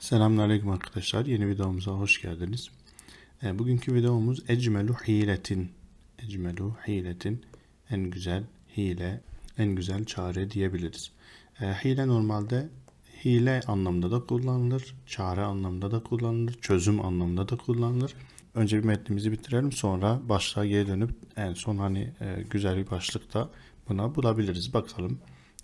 Selamünaleyküm arkadaşlar. Yeni videomuza hoş geldiniz. E, bugünkü videomuz Ecmelu Hiletin. Ecmelu Hiletin en güzel hile, en güzel çare diyebiliriz. E, hile normalde hile anlamında da kullanılır, çare anlamında da kullanılır, çözüm anlamında da kullanılır. Önce bir metnimizi bitirelim sonra başlığa geri dönüp en son hani e, güzel bir başlıkta buna bulabiliriz. Bakalım.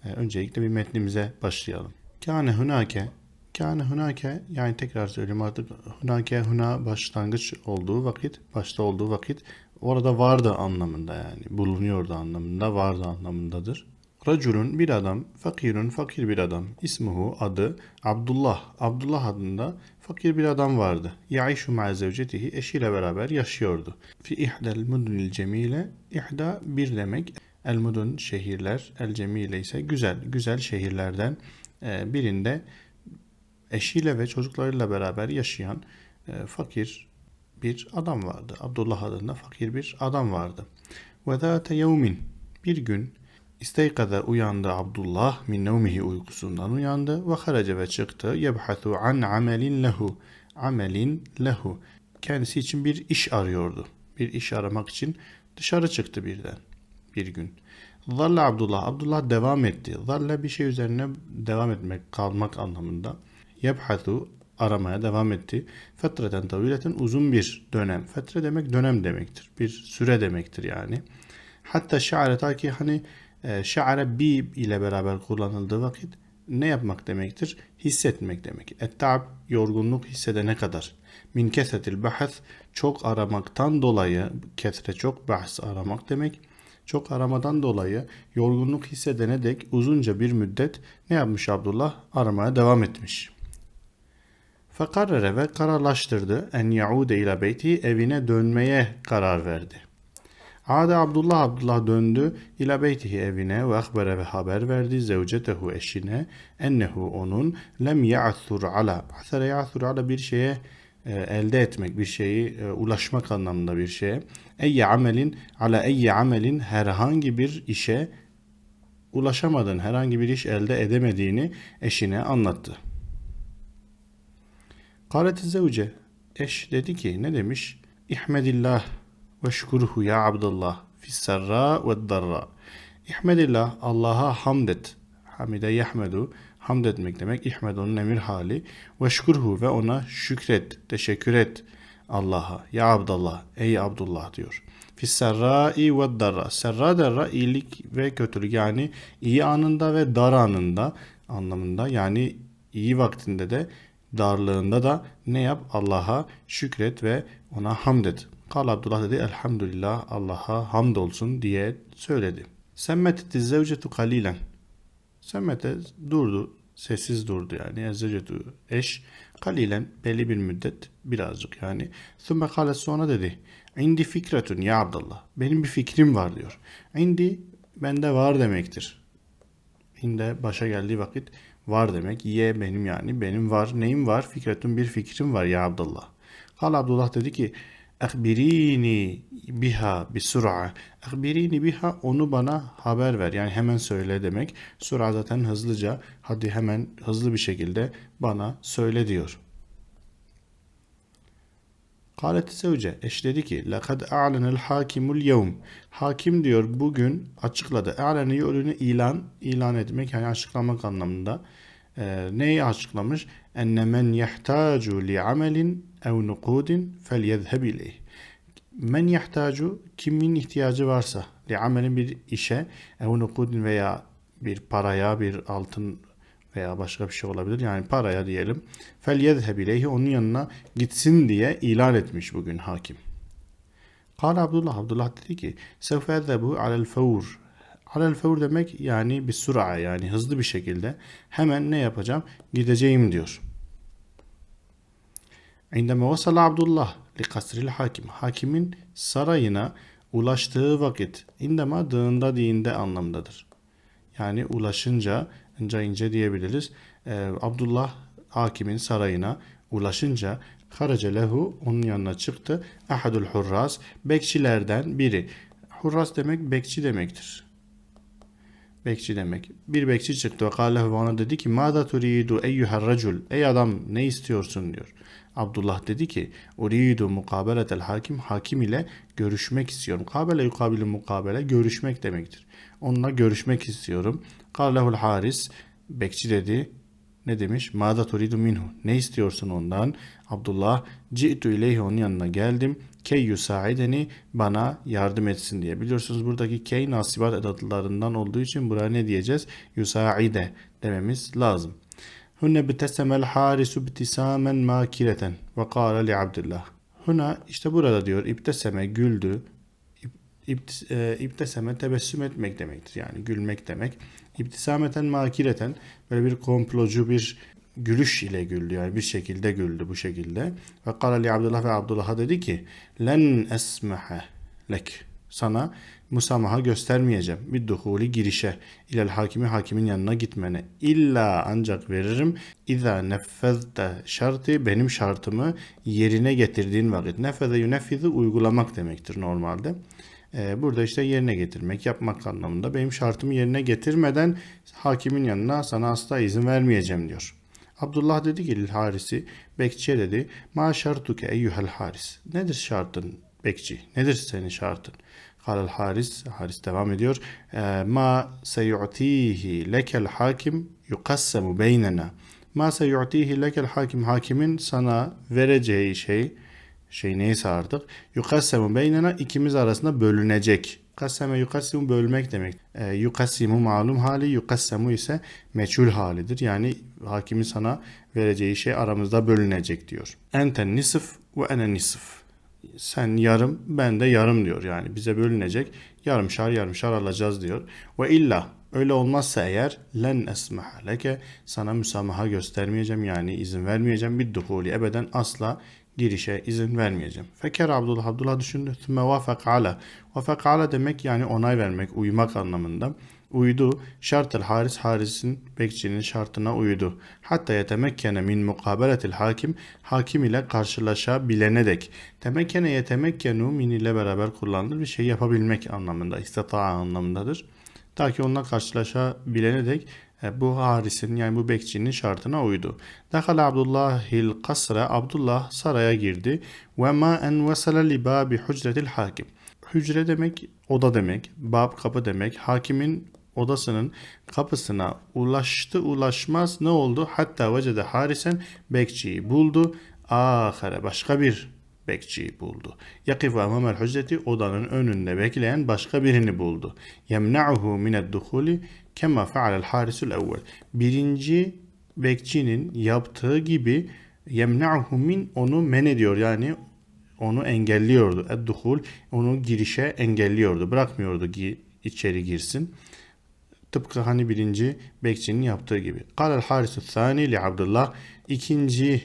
E, öncelikle bir metnimize başlayalım. Kâne hünâke Kâne hünâke yani tekrar söyleyeyim artık hünâke hüna başlangıç olduğu vakit başta olduğu vakit orada vardı anlamında yani bulunuyordu anlamında vardı anlamındadır. Raculun bir adam, fakirun fakir bir adam. İsmuhu adı Abdullah. Abdullah adında fakir bir adam vardı. Yaişu ma'a zevcetihi eşiyle beraber yaşıyordu. Fi ihdel mudunil cemile ihda bir demek. El mudun şehirler, el cemile ise güzel, güzel şehirlerden e, birinde eşiyle ve çocuklarıyla beraber yaşayan e, fakir bir adam vardı. Abdullah adında fakir bir adam vardı. Ve zâte yevmin bir gün İsteykaza uyandı Abdullah min nevmihi uykusundan uyandı ve haraca ve çıktı yebhathu an amelin lehu amelin lehu kendisi için bir iş arıyordu. Bir iş aramak için dışarı çıktı birden bir gün. Zalla Abdullah. Abdullah devam etti. Zalla bir şey üzerine devam etmek, kalmak anlamında. Yebhathu aramaya devam etti. Fetreten tavileten uzun bir dönem. Fetre demek dönem demektir. Bir süre demektir yani. Hatta şa'are ta ki hani e, şa'are bi ile beraber kullanıldığı vakit ne yapmak demektir? Hissetmek demek. Ettab yorgunluk hissedene kadar. Min kesetil bahs çok aramaktan dolayı kesre çok bahs aramak demek. Çok aramadan dolayı yorgunluk hissedene dek uzunca bir müddet ne yapmış Abdullah? Aramaya devam etmiş. Fekarrere ve kararlaştırdı en yaude ila beyti evine dönmeye karar verdi. Ade Abdullah Abdullah döndü ila beytihi evine ve akbere ve haber verdi zevcetehu eşine ennehu onun lem ya'thur ala asere ya'thur ala bir şeye e, elde etmek bir şeyi e, ulaşmak anlamında bir şeye eyye amelin ala eyye amelin herhangi bir işe ulaşamadın herhangi bir iş elde edemediğini eşine anlattı. Kaleti zevce eş dedi ki ne demiş? İhmedillah ve şükürhu ya Abdullah fisserra ve darra. İhmedillah Allah'a hamd et. Hamide yahmedu hamd etmek demek. İhmed onun emir hali. Ve şükürhu ve ona şükret, teşekkür et Allah'a. Ya Abdullah, ey Abdullah diyor. Fisserra'i ve darra. Serra darra iyilik ve kötülük yani iyi anında ve dar anında anlamında yani iyi vaktinde de darlığında da ne yap? Allah'a şükret ve ona hamd et. Kal Abdullah dedi elhamdülillah Allah'a hamd olsun diye söyledi. Semmetetti zevcetu kalilen. Semmete durdu, sessiz durdu yani. Zevcetu eş kalilen belli bir müddet birazcık yani. Sümme kale sonra dedi. İndi fikretun ya Abdullah. Benim bir fikrim var diyor. İndi bende var demektir. İnde başa geldiği vakit var demek. Ye benim yani. Benim var. Neyim var? Fikretun bir fikrim var ya Abdullah. Kal Abdullah dedi ki Akbirini biha bi sur'a. Akbirini biha onu bana haber ver. Yani hemen söyle demek. Sura zaten hızlıca hadi hemen hızlı bir şekilde bana söyle diyor. Kalet zevce eş dedi ki lekad a'lenel hakimul yevm. Hakim diyor bugün açıkladı. A'lene yolunu ilan ilan etmek yani açıklamak anlamında ee, neyi açıklamış? Men yahtacu li amelin ev nukudin felyezheb ileyh. Men yahtacu kimin ihtiyacı varsa li amelin bir işe ev nukudin veya bir paraya bir altın veya başka bir şey olabilir. Yani paraya diyelim. Fel ileyhi onun yanına gitsin diye ilan etmiş bugün hakim. Kale Abdullah Abdullah dedi ki sevfe ezhebu alel fevr alel fevr demek yani bir sura yani hızlı bir şekilde hemen ne yapacağım gideceğim diyor. İndeme vasala Abdullah li kasril hakim. Hakimin sarayına ulaştığı vakit indema dağında dinde anlamdadır. Yani ulaşınca ince ince diyebiliriz. Ee, Abdullah hakimin sarayına ulaşınca Harace lehu onun yanına çıktı. Ahadul hurras bekçilerden biri. Hurras demek bekçi demektir. Bekçi demek. Bir bekçi çıktı ve kâlehu ona dedi ki Mâda turidu eyyuhel racul. Ey adam ne istiyorsun diyor. Abdullah dedi ki Uridu mukabeletel hakim. Hakim ile görüşmek istiyorum. Mukabele yukabilu mukabele görüşmek demektir. Onunla görüşmek istiyorum. Kâlehul haris. Bekçi dedi ne demiş? Mâda turidu minhu. Ne istiyorsun ondan? Abdullah ci'tu ileyhi onun yanına geldim. Key yusaideni bana yardım etsin diye. Biliyorsunuz buradaki key nasibat edatlarından olduğu için buraya ne diyeceğiz? Yusaide dememiz lazım. Hunne bitesemel harisu ibtisamen makireten ve kâle li Abdullah. Huna işte burada diyor ibteseme güldü. E, ibteseme tebessüm etmek demektir. Yani gülmek demek. İbtisameten makireten böyle bir komplocu bir gülüş ile güldü. Yani bir şekilde güldü bu şekilde. Ve kâle li Abdullah ve Abdullah'a dedi ki len esmehe lek. Sana musamaha göstermeyeceğim. Bir duhuli girişe. İlel hakimi hakimin yanına gitmene. İlla ancak veririm. İza neffezte şartı benim şartımı yerine getirdiğin vakit. Nefeze yuneffizi uygulamak demektir normalde. Ee, burada işte yerine getirmek, yapmak anlamında. Benim şartımı yerine getirmeden hakimin yanına sana asla izin vermeyeceğim diyor. Abdullah dedi ki Haris'i, bekçiye dedi. Ma şartuke eyyuhel haris. Nedir şartın bekçi? Nedir senin şartın? Kalel haris, haris devam ediyor. "Ee, Ma seyu'tihi lekel hakim yukassemu beynena. Ma seyu'tihi lekel hakim. Hakimin sana vereceği şey, şey neyse artık. Yukassemu beynena ikimiz arasında bölünecek. Kasseme yukassimu bölmek demek. E, yukassimu malum hali, yukassemu ise meçhul halidir. Yani hakimin sana vereceği şey aramızda bölünecek diyor. Enten nisf ve ene nisf. Sen yarım, ben de yarım diyor. Yani bize bölünecek. Yarımşar yarımşar alacağız diyor. Ve illa öyle olmazsa eğer len esmaha leke sana müsamaha göstermeyeceğim yani izin vermeyeceğim bir duhuli ebeden asla girişe izin vermeyeceğim. Feker Abdullah Abdullah düşündü. Thümme vafak ala. Vafak ala demek yani onay vermek, uymak anlamında. Uydu. Şartel haris harisin bekçinin şartına uydu. Hatta yetemekkene min mukabeletil hakim hakim ile karşılaşabilene dek. Temekkene yetemekkenu min ile beraber kullanılır bir şey yapabilmek anlamında. İstita'a anlamındadır. Ta ki onunla karşılaşabilene dek bu harisin yani bu bekçinin şartına uydu. Dakhala Abdullahil kasra Abdullah saraya girdi. Ve ma en vesala li babi hücretil hakim. Hücre demek oda demek. Bab kapı demek. Hakimin odasının kapısına ulaştı ulaşmaz ne oldu? Hatta vecede harisen bekçiyi buldu. Ahare başka bir bekçiyi buldu. Yakifu amamel hücreti odanın önünde bekleyen başka birini buldu. Yemna'uhu mined duhuli kema fealel harisul evvel. Birinci bekçinin yaptığı gibi yemna'uhu min onu men ediyor yani onu engelliyordu. Edduhul onu girişe engelliyordu. Bırakmıyordu ki içeri girsin. Tıpkı hani birinci bekçinin yaptığı gibi. Kalel harisu thani li Abdullah. İkinci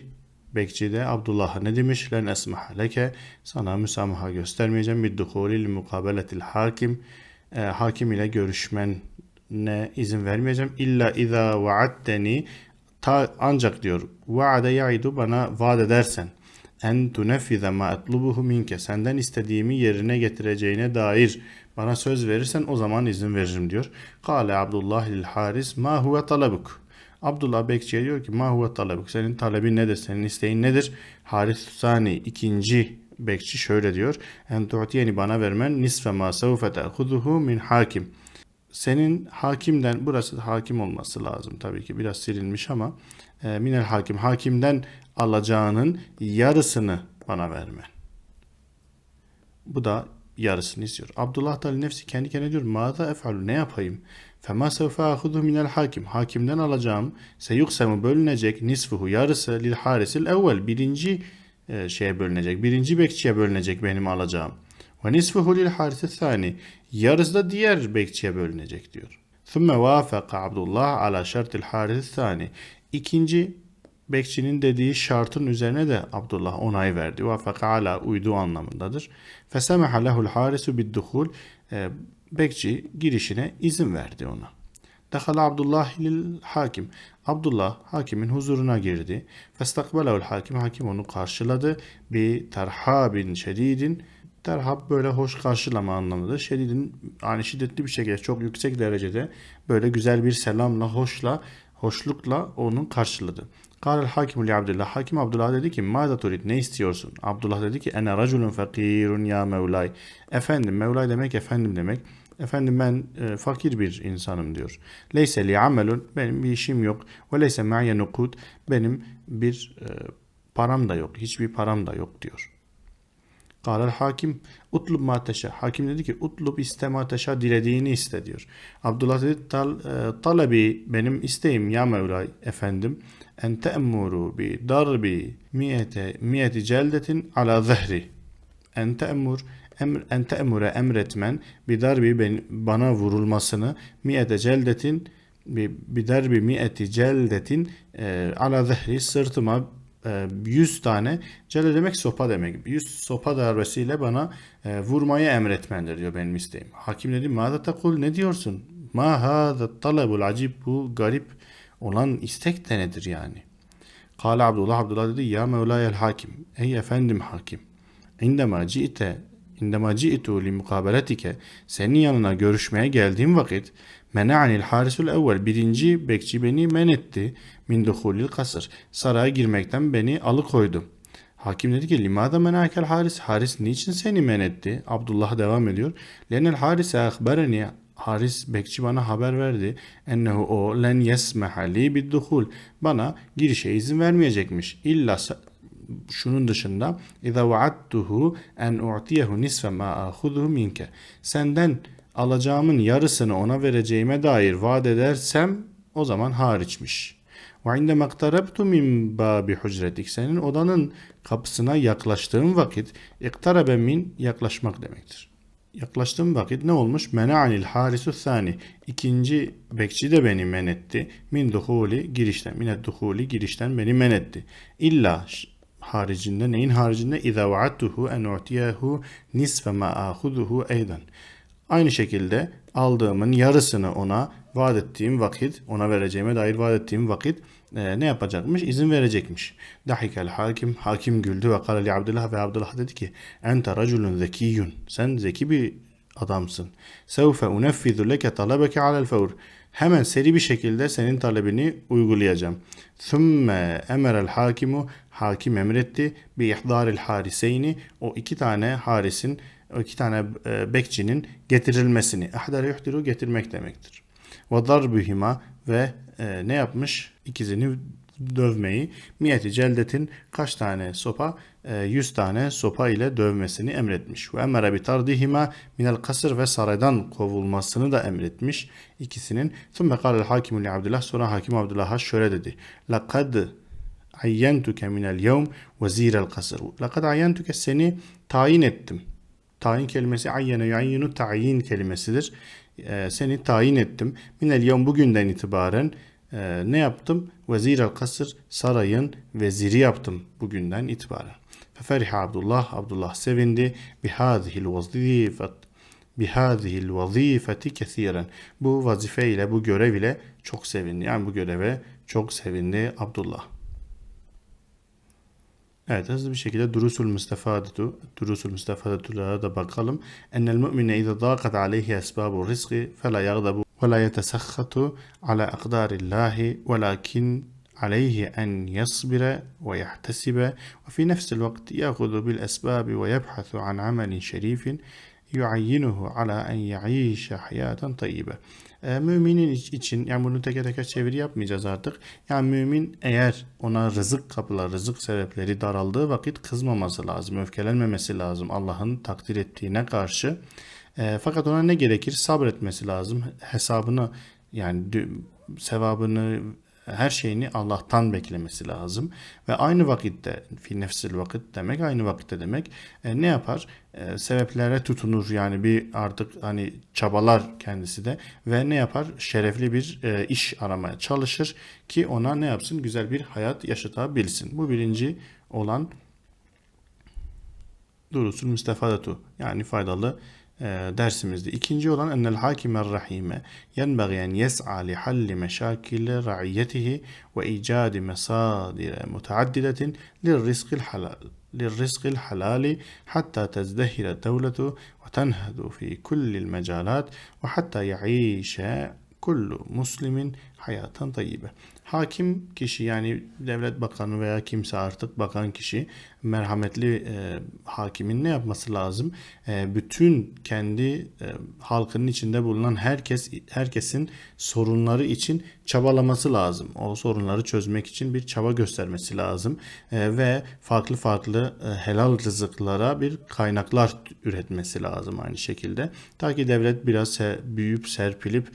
bekçi de Abdullah'a ne demiş? Len esmaha leke. Sana müsamaha göstermeyeceğim. Bir duhuli li mukabeletil hakim. E, hakim ile görüşmene izin vermeyeceğim. İlla iza vaatteni. Ta, ancak diyor vaade yaidu bana vaat edersen en tuneffize ma etlubuhu minke senden istediğimi yerine getireceğine dair bana söz verirsen o zaman izin veririm diyor. Kale Abdullah lil Haris ma huve talabuk. Abdullah Bekçi'ye diyor ki ma huve talabuk. Senin talebin nedir? Senin isteğin nedir? Haris Sani ikinci Bekçi şöyle diyor. En tu'tiyeni bana vermen nisfe ma sevfe te'huduhu min hakim. Senin hakimden burası hakim olması lazım tabii ki biraz silinmiş ama e, minel hakim hakimden alacağının yarısını bana vermen. Bu da yarısını istiyor. Abdullah da nefsi kendi kendine diyor. Mâza ef'alu ne yapayım? Fema sevfe ahudu minel hakim. Hakimden alacağım seyuksemu bölünecek nisfuhu yarısı lil harisil evvel. Birinci e, şeye bölünecek. Birinci bekçiye bölünecek benim alacağım. Ve nisfuhu lil harisi thani. Yarısı da diğer bekçiye bölünecek diyor. Thumme vafaka Abdullah ala şartil harisi thani. İkinci bekçinin dediği şartın üzerine de Abdullah onay verdi. Vafaka ala uydu anlamındadır. Fesemeha lehul harisu bidduhul. Bekçi girişine izin verdi ona. Dakhala Abdullah lil hakim. Abdullah hakimin huzuruna girdi. Festakbelehul hakim. Hakim onu karşıladı. Bir terhabin şedidin Terhab böyle hoş karşılama anlamında. Şedidin yani şiddetli bir şekilde çok yüksek derecede böyle güzel bir selamla, hoşla, hoşlukla onu karşıladı. Kâlel hakimu li Abdullah. Hakim Abdullah dedi ki Mâda turid ne istiyorsun? Abdullah dedi ki Ene raculun fakirun ya Mevlay. Efendim Mevlay demek efendim demek. Efendim ben e, fakir bir insanım diyor. Leyse li amelun benim bir işim yok. Ve leyse ma'ye nukud benim bir e, param da yok. Hiçbir param da yok diyor. Kâlel hakim utlub ma. Hakim dedi ki utlub iste ma dilediğini iste diyor. Abdullah dedi tal, e, talebi benim isteğim ya Mevla efendim en te'emmuru bi darbi miyete miyeti celdetin ala zehri. En te'emmur emr, en te'emmure emretmen bir darbi ben, bana vurulmasını miyete celdetin bir, darbi miyeti celdetin e, ala zehri sırtıma 100 e, tane cele demek sopa demek. 100 sopa darbesiyle bana e, vurmayı emretmendir diyor benim isteğim. Hakim dedi mâda tekul ne diyorsun? Ma hâzâ talebul acib bu garip olan istek de nedir yani? Kale Abdullah Abdullah dedi ya Mevlayel hakim. Ey efendim hakim. İndema ci'te indema ci'tu li mukabeletike senin yanına görüşmeye geldiğim vakit mena'anil harisul evvel birinci bekçi beni men etti min duhulil kasır saraya girmekten beni alıkoydu. Hakim dedi ki limada menakel haris haris niçin seni men etti? Abdullah devam ediyor. Lenel harise akbereni Haris bekçi bana haber verdi. Ennehu o len yesmeha li bidduhul. Bana girişe izin vermeyecekmiş. İlla şunun dışında İza vaadtuhu en u'tiyehu nisfe ma ahuduhu minke. Senden alacağımın yarısını ona vereceğime dair vaat edersem o zaman hariçmiş. İnde maktarabtu min babi hücretik. Senin odanın kapısına yaklaştığım vakit iktarabe min yaklaşmak demektir yaklaştığım vakit ne olmuş? Mena'anil harisu thani. İkinci bekçi de beni men etti. Min duhuli girişten. Minet duhuli girişten beni men etti. İlla haricinde neyin haricinde İza vaattuhu en u'tiyehu nisfe ma ahuduhu eydan. Aynı şekilde aldığımın yarısını ona vaat ettiğim vakit, ona vereceğime dair vaat ettiğim vakit e, ne yapacakmış? İzin verecekmiş. Dahikel hakim, hakim güldü ve kâle li Abdullah ve Abdullah dedi ki ente raculun zekiyyun. Sen zeki bir adamsın. Sevfe uneffizu leke talebeke alel fevr. Hemen seri bir şekilde senin talebini uygulayacağım. Thumme emerel hakimu hakim emretti bi ihdaril hariseyni o iki tane harisin o iki tane e, bekçinin getirilmesini. Ahdar yuhdiru getirmek demektir. Ve darbihima ve e, ne yapmış? İkizini dövmeyi. Miyeti celdetin kaç tane sopa? E, 100 tane sopa ile dövmesini emretmiş. Ve emere bi tardihima minel kasır ve saraydan kovulmasını da emretmiş ikisinin. Thumme kâlel hakimu li Abdullah sonra hakim Abdullah'a şöyle dedi. Lakad ayyentuke minel yevm vezirel kasır. Lakad ayyentuke seni tayin ettim. Tayin kelimesi ayyene yuayyinu tayin kelimesidir. Ee, seni tayin ettim. Minel yevm bugünden itibaren e, ne yaptım? Vezir el kasır sarayın veziri yaptım bugünden itibaren. Feferiha Abdullah, Abdullah sevindi. Bihazihil vazifet bihazihil vazifeti kesiren. Bu vazife ile, bu görev ile çok sevindi. Yani bu göreve çok sevindi Abdullah. Evet hızlı bir şekilde durusul müstefadetu, durusul müstefadetulara da bakalım. Ennel mu'mine izâ dâkat aleyhi esbâbu rizqi fe la yagdabu ve la yetesakhatu ala akdarillahi velakin عليه أن يصبر ويحتسب وفي نفس الوقت يأخذ بالأسباب ويبحث عن عمل شريف yuayyinuhu ala en yaişe hayaten tayyibe. E, müminin için yani bunu teker teker çeviri yapmayacağız artık. Yani mümin eğer ona rızık kapılar, rızık sebepleri daraldığı vakit kızmaması lazım, öfkelenmemesi lazım Allah'ın takdir ettiğine karşı. E, fakat ona ne gerekir? Sabretmesi lazım. Hesabını yani sevabını her şeyini Allah'tan beklemesi lazım. Ve aynı vakitte fi nefsil vakit demek aynı vakitte demek e, ne yapar? E, sebeplere tutunur yani bir artık hani çabalar kendisi de ve ne yapar? Şerefli bir e, iş aramaya çalışır ki ona ne yapsın? Güzel bir hayat yaşatabilsin. Bu birinci olan durusul müstefadatu yani faydalı e, dersimizde. İkinci olan ennel hakimer rahime yenbagi en yes'a li halli meşakil ra'iyyetihi ve icadi mesadire mutaaddidetin lirrizkil halal. للرزق الحلال حتى تزدهر الدولة وتنهض في كل المجالات وحتى يعيش كل مسلم hayatan tayyibe. Hakim kişi yani devlet bakanı veya kimse artık bakan kişi merhametli e, hakimin ne yapması lazım? E, bütün kendi e, halkının içinde bulunan herkes herkesin sorunları için çabalaması lazım. O sorunları çözmek için bir çaba göstermesi lazım E, ve farklı farklı e, helal rızıklara bir kaynaklar üretmesi lazım aynı şekilde. Ta ki devlet biraz büyüyüp serpilip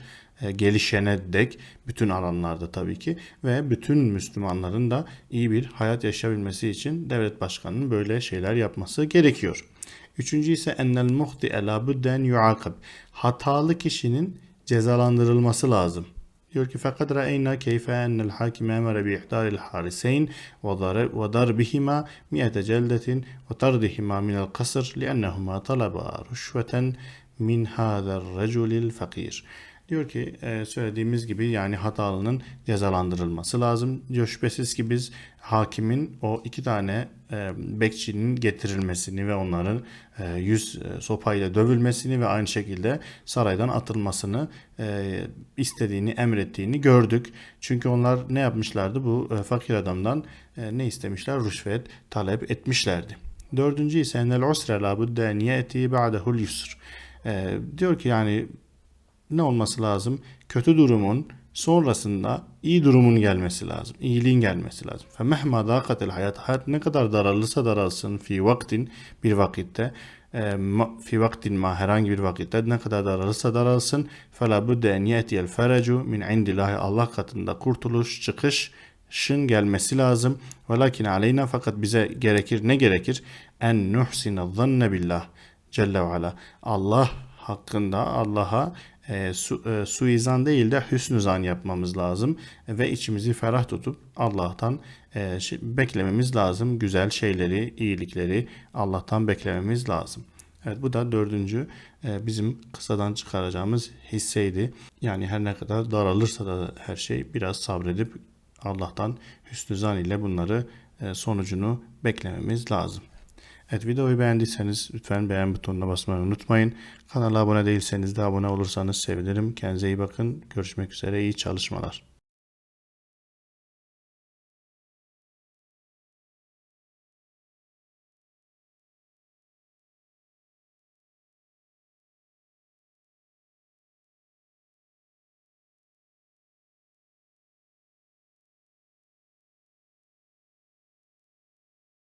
gelişene dek bütün alanlarda tabii ki ve bütün Müslümanların da iyi bir hayat yaşayabilmesi için devlet başkanının böyle şeyler yapması gerekiyor. Üçüncü ise ennel muhti'e la budden yuakab. Hatalı kişinin cezalandırılması lazım. Diyor ki fakat ra'eyna keyfe ennel hakim emere bi ihdaril hariseyn ve darbihima mi'ete celdetin ve tardihima minel kasır liennehuma talaba rüşveten min hâzer reculil fakir. Diyor ki e, söylediğimiz gibi yani hatalının cezalandırılması lazım. Diyor şüphesiz ki biz hakimin o iki tane e, bekçinin getirilmesini ve onların e, yüz sopayla dövülmesini ve aynı şekilde saraydan atılmasını istediğini, emrettiğini gördük. Çünkü onlar ne yapmışlardı? Bu fakir adamdan ne istemişler? Rüşvet talep etmişlerdi. Dördüncü ise enel usre la budde en yeti ba'dehul yusr. Diyor ki yani ne olması lazım? Kötü durumun sonrasında iyi durumun gelmesi lazım. İyiliğin gelmesi lazım. Femehma dakatel hayat. Hayat ne kadar daralırsa daralsın fi vaktin bir vakitte e, fi vaktin ma herhangi bir vakitte ne kadar daralırsa daralsın fela budde en yetiyel ferecu min indillahi Allah katında kurtuluş çıkış şın gelmesi lazım. Velakin aleyna fakat bize gerekir ne gerekir? En nuhsine zanne billah Celle ve ala. Allah hakkında Allah'a e, su, e, suizan değil de hüsnü zan yapmamız lazım ve içimizi ferah tutup Allah'tan e, beklememiz lazım. Güzel şeyleri, iyilikleri Allah'tan beklememiz lazım. Evet bu da dördüncü e, bizim kısadan çıkaracağımız hisseydi. Yani her ne kadar daralırsa da her şey biraz sabredip Allah'tan hüsnü zan ile bunları e, sonucunu beklememiz lazım. Evet videoyu beğendiyseniz lütfen beğen butonuna basmayı unutmayın. Kanala abone değilseniz de abone olursanız sevinirim. Kendinize iyi bakın. Görüşmek üzere. İyi çalışmalar.